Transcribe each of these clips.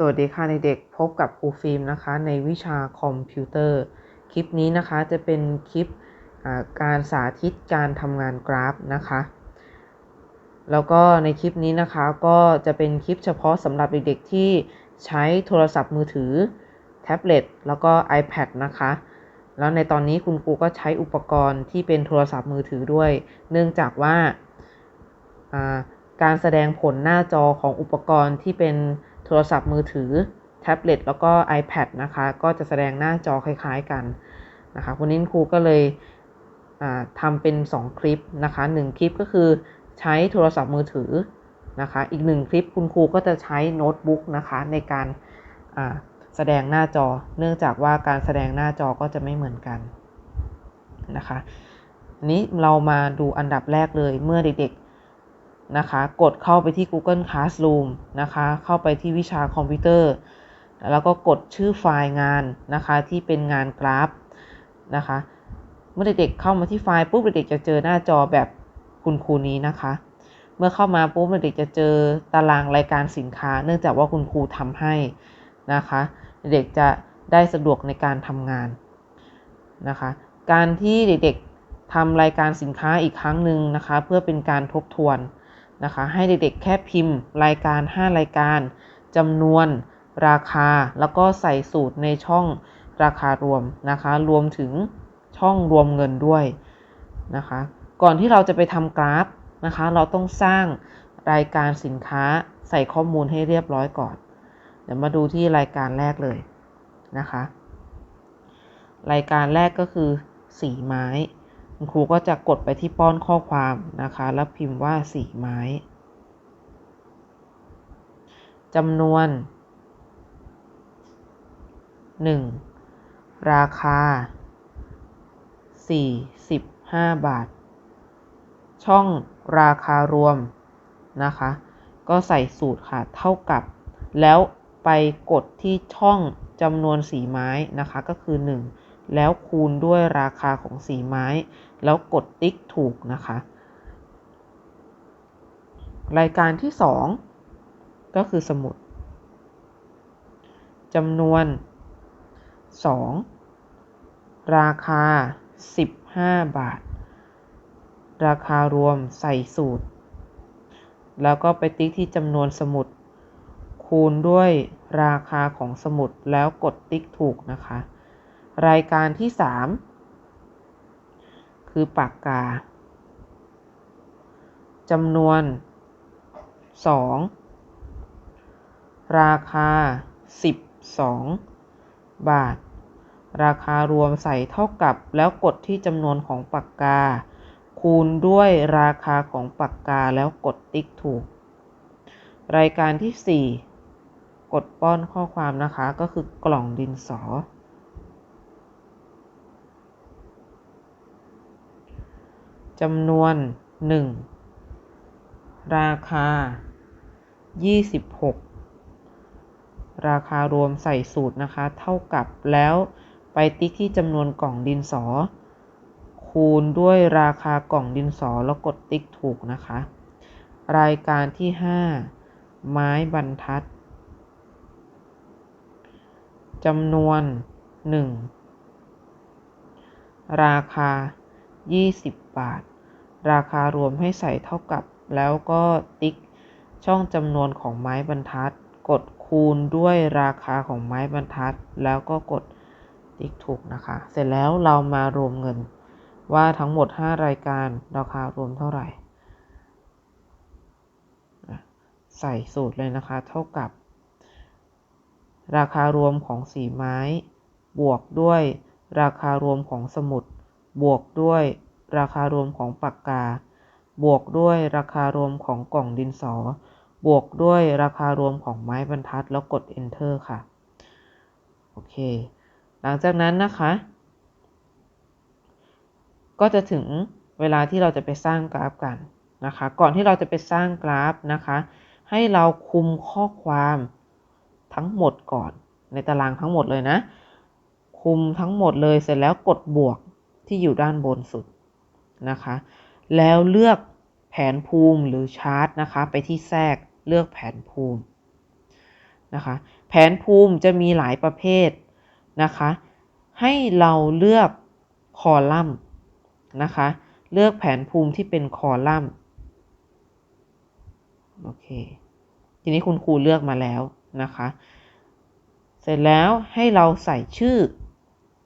สวัสดีค่ะเด็กๆพบกับครูฟิล์มนะคะในวิชาคอมพิวเตอร์ คลิปนี้นะคะจะเป็นคลิปการสาธิตการทำงานกราฟนะคะ แล้วก็ในคลิปนี้นะคะก็จะเป็นคลิปเฉพาะสำหรับเด็กๆที่ใช้โทรศัพท์มือถือ แท็บเล็ตแล้วก็ iPad นะคะ แล้วในตอนนี้คุณครูก็ใช้อุปกรณ์ที่เป็นโทรศัพท์มือถือด้วย เนื่องจากว่าการแสดงผลหน้าจอของอุปกรณ์ที่เป็น โทรศัพท์มือถือ แท็บเล็ตแล้วก็ iPad นะคะ ก็จะแสดงหน้าจอคล้ายๆกันนะคะวันนี้ครูก็เลยทำเป็น 2 คลิปนะคะ1คลิปก็คือใช้โทรศัพท์มือถือนะคะอีก1คลิปคุณครูก็จะใช้โน้ตบุ๊กนะคะในการแสดงหน้าจอ เนื่องจากว่าการแสดงหน้าจอก็จะไม่เหมือนกันนะคะนี้เรามาดูอันดับแรกเลยเมื่อเด็กๆ นะคะ กดเข้าไปที่ Google Classroom นะคะ เข้าไปที่วิชาคอมพิวเตอร์ แล้วก็กดชื่อไฟล์งานนะคะ ที่เป็นงานกราฟนะคะ เมื่อเด็กๆเข้ามาที่ไฟล์ปุ๊บเด็กๆจะเจอหน้าจอแบบคุณครูนี้นะคะ เมื่อเข้ามาปุ๊บเด็กๆจะเจอตารางรายการสินค้า เนื่องจากว่าคุณครูทำให้นะคะ เด็กจะได้สะดวกในการทำงานนะคะ การที่เด็กๆทำรายการสินค้าอีกครั้งหนึ่งนะคะ เพื่อเป็นการทบทวน นะคะ ให้เด็กๆแค่พิมพ์รายการ 5 รายการจำนวนราคา แล้วก็ใส่สูตรในช่องราคารวมนะคะ รวมถึงช่องรวมเงินด้วยนะคะ ก่อนที่เราจะไปทำกราฟนะคะ เราต้องสร้างรายการสินค้าใส่ข้อมูลให้เรียบร้อยก่อน เดี๋ยวมาดูที่รายการแรกเลยนะคะ รายการแรกก็คือสีไม้ คุณครูก็จะกดไปที่ป้อนข้อความนะคะ แล้วพิมพ์ว่าสีไม้จำนวน 1. ราคา 45 บาท ช่องราคารวมนะคะ ก็ใส่สูตรค่ะ เท่ากับ แล้วไปกดที่ช่องจำนวนสีไม้นะคะ ก็คือ 1 แล้วคูณด้วยราคาของสีไม้ แล้วกดติ๊กถูกนะคะ รายการที่ 2 ก็คือสมุดจำนวน 2 ราคา 15 บาท ราคารวมใส่สูตร แล้วก็ไปติ๊กที่จำนวนสมุด คูณด้วยราคาของสมุดแล้วกดติ๊กถูกนะคะ รายการที่ 3 คือปากกาจำนวน 2 ราคา 12 บาท ราคารวมใส่เท่ากับแล้วกดที่จำนวนของปากกา คูณด้วยราคาของปากกาแล้วกดติ๊กถูก รายการที่ 4 กดป้อนข้อความนะคะก็คือกล่องดินสอ จำนวน1ราคา 26 ราคารวมใส่สูตรนะคะ เท่ากับแล้วไปติ๊กที่จำนวนกล่องดินสอ คูณด้วยราคากล่องดินสอแล้วกดติ๊กถูกนะคะ รายการที่ 5 ไม้บรรทัดจำนวน 1 ราคา 20 บาท ราคารวมให้ใส่เท่ากับ แล้วก็ติ๊กช่องจำนวนของไม้บรรทัด กดคูณด้วยราคาของไม้บรรทัด แล้วก็กดติ๊กถูกนะคะ เสร็จแล้วเรามารวมเงินว่าทั้งหมด 5 รายการราคารวมเท่าไหร่ ใส่สูตรเลยนะคะ เท่ากับ ราคารวมของสีไม้ บวกด้วยราคารวมของสมุด บวกด้วยราคารวมของปากกา บวกด้วยราคารวมของกล่องดินสอ บวกด้วยราคารวมของไม้บรรทัดแล้วกด enter ค่ะ โอเค หลังจากนั้นนะคะ ก็จะถึงเวลาที่เราจะไปสร้างกราฟกันนะคะ ก่อนที่เราจะไปสร้างกราฟนะคะ ให้เราคุมข้อความทั้งหมดก่อน ในตารางทั้งหมดเลยนะ คุมทั้งหมดเลยเสร็จแล้วกดบวก ที่อยู่ด้านบนสุดนะคะ แล้วเลือกแผนภูมิหรือชาร์ตนะคะ ไปที่แทรกเลือกแผนภูมินะคะ แผนภูมิจะมีหลายประเภทนะคะ ให้เราเลือกคอลัมน์นะคะ เลือกแผนภูมิที่เป็นคอลัมน์โอเค ทีนี้คุณครูเลือกมาแล้วนะคะ เสร็จแล้วให้เราใส่ชื่อ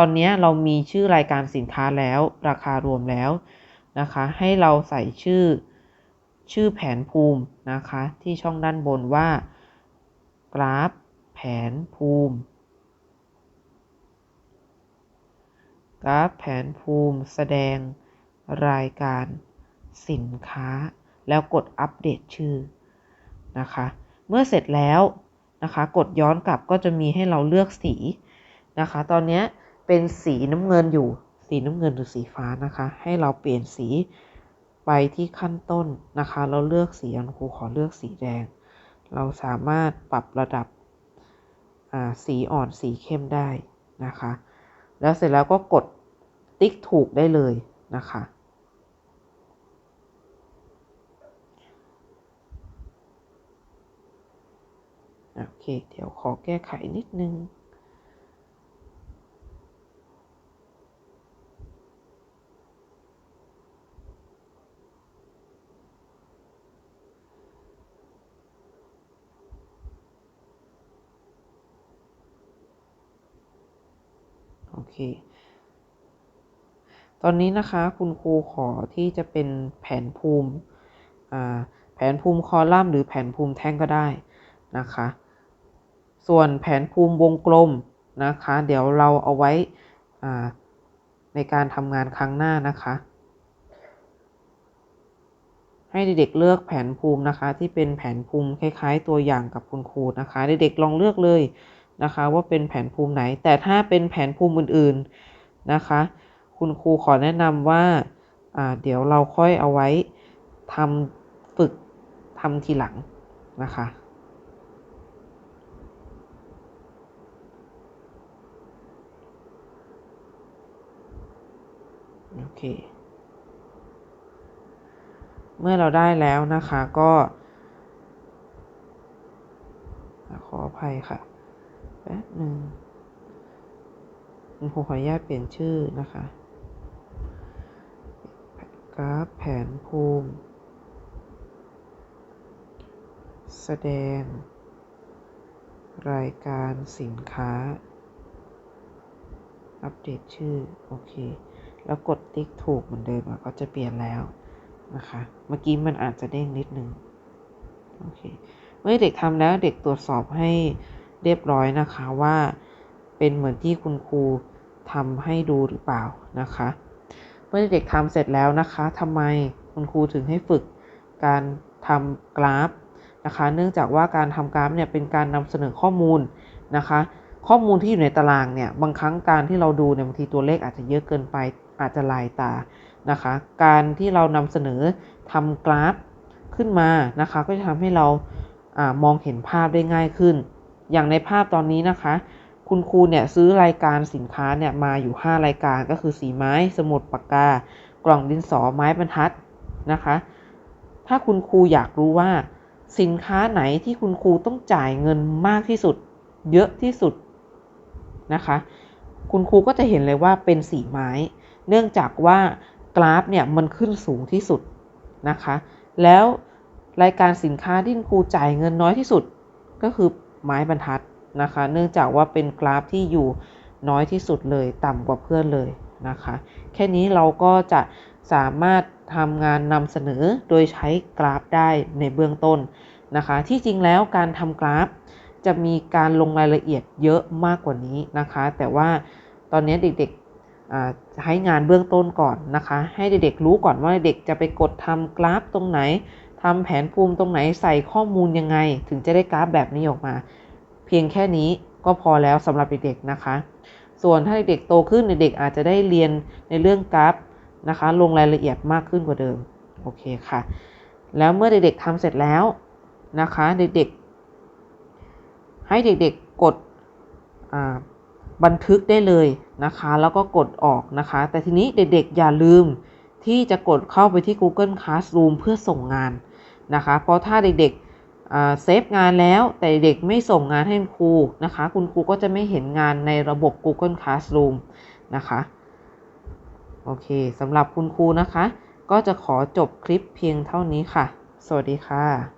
ตอนนี้เรามีชื่อรายการสินค้าแล้ว ราคารวมแล้วนะคะ ให้เราใส่ชื่อชื่อแผนภูมินะคะ ที่ช่องด้านบนว่า กราฟ แผนภูมิ กราฟแผนภูมิแสดงรายการสินค้า แล้วกดอัปเดตชื่อนะคะ เมื่อเสร็จแล้วนะคะ กดย้อนกลับก็จะมีให้เราเลือกสีนะคะ ตอนนี้ เป็นสีน้ำเงินอยู่ สีน้ำเงินหรือสีฟ้านะคะ ให้เราเปลี่ยนสีไปที่ขั้นต้นนะคะ เราเลือกสีอันครูขอเลือกสีแดง เราสามารถปรับระดับสีอ่อนสีเข้มได้นะคะ แล้วเสร็จแล้วก็กดติ๊กถูกได้เลยนะคะ โอเค เดี๋ยวขอแก้ไขนิดนึง เค ตอนนี้นะคะคุณครูขอที่จะเป็นแผนภูมิแผนภูมิคอลัมน์หรือแผนภูมิแท่งก็ได้นะคะ ส่วนแผนภูมิวงกลมนะคะ เดี๋ยวเราเอาไว้ในการทำงานครั้งหน้านะคะ ให้เด็กๆเลือกแผนภูมินะคะ ที่เป็นแผนภูมิคล้าย ๆ ตัวอย่างกับคุณครูนะคะ เด็กๆลองเลือกเลย นะคะว่าเป็นแผนภูมิไหน แต่ถ้าเป็นแผนภูมิอื่นๆนะคะ คุณครูขอแนะนำว่าเดี๋ยวเราค่อยเอาไว้ทำฝึกทำทีหลังนะคะโอเค เมื่อเราได้แล้วนะคะก็ ขออภัยค่ะ แป๊บหนึ่งผมขออนุญาตเปลี่ยนชื่อนะคะกราฟแผนภูมิ แสดง รายการสินค้า อัปเดตชื่อ โอเค แล้วกดติ๊กถูกเหมือนเดิมก็จะเปลี่ยนแล้วนะคะ เมื่อกี้มันอาจจะเด้งนิดนึง โอเค เมื่อเด็กทำแล้วเด็กตรวจสอบให้ เรียบร้อยนะคะว่า เป็นเหมือนที่คุณครูทำให้ดูหรือเปล่านะคะ เมื่อเด็กทำเสร็จแล้วนะคะทำไมคุณครูถึงให้ฝึกการทำกราฟนะคะ เนื่องจากว่าการทำกราฟเนี่ยเป็นการนำเสนอข้อมูลนะคะ ข้อมูลที่อยู่ในตารางเนี่ยบางครั้งการที่เราดูเนี่ยบางทีตัวเลขอาจจะเยอะเกินไปอาจจะลายตานะคะ การที่เรานำเสนอทำกราฟขึ้นมานะคะ ก็จะทำให้เราอามองเห็นภาพได้ง่ายขึ้น อย่างในภาพตอนนี้นะคะ คุณครูเนี่ยซื้อรายการสินค้าเนี่ยมาอยู่ 5 รายการก็คือสีไม้ สมุดปากกา กล่องดินสอไม้บรรทัดนะคะ ถ้าคุณครูอยากรู้ว่าสินค้าไหนที่คุณครูต้องจ่ายเงินมากที่สุด เยอะที่สุดนะคะ คุณครูก็จะเห็นเลยว่าเป็นสีไม้ เนื่องจากว่ากราฟเนี่ยมันขึ้นสูงที่สุดนะคะ แล้วรายการสินค้าที่ครูจ่ายเงินน้อยที่สุด ก็คือ ไม้บรรทัดนะคะ เนื่องจากว่าเป็นกราฟที่อยู่น้อยที่สุดเลยต่ำกว่าเพื่อนเลยนะคะ แค่นี้เราก็จะสามารถทำงานนำเสนอโดยใช้กราฟได้ในเบื้องต้นนะคะ ที่จริงแล้วการทำกราฟ จะมีการลงรายละเอียดเยอะมากกว่านี้นะคะ แต่ว่าตอนนี้เด็กๆใช้งานเบื้องต้นก่อนนะคะ ให้เด็กๆรู้ก่อนว่าเด็กจะไปกดทำกราฟตรงไหน ทำแผนภูมิตรงไหนใส่ข้อมูลยังไง ถึงจะได้กราฟแบบนี้ออกมา เพียงแค่นี้ก็พอแล้วสำหรับเด็กๆนะคะ ส่วนถ้าเด็กโตขึ้นเด็กอาจจะได้เรียนในเรื่องกราฟนะคะ ลงรายละเอียดมากขึ้นกว่าเดิมโอเคค่ะ แล้วเมื่อเด็กๆทำเสร็จแล้วนะคะ เด็กๆ ให้เด็กๆกดบันทึกได้เลยนะคะ แล้วก็กดออกนะคะ แต่ทีนี้เด็กๆอย่าลืมที่จะกดเข้าไปที่ Google Classroom เพื่อส่งงาน นะคะเพราะถ้าเด็กเซฟงานแล้วแต่เด็กไม่ส่งงานให้ครูนะคะ คุณครูก็จะไม่เห็นงานในระบบ Google Classroom นะคะโอเคสำหรับคุณครูนะคะ ก็จะขอจบคลิปเพียงเท่านี้ค่ะ สวัสดีค่ะ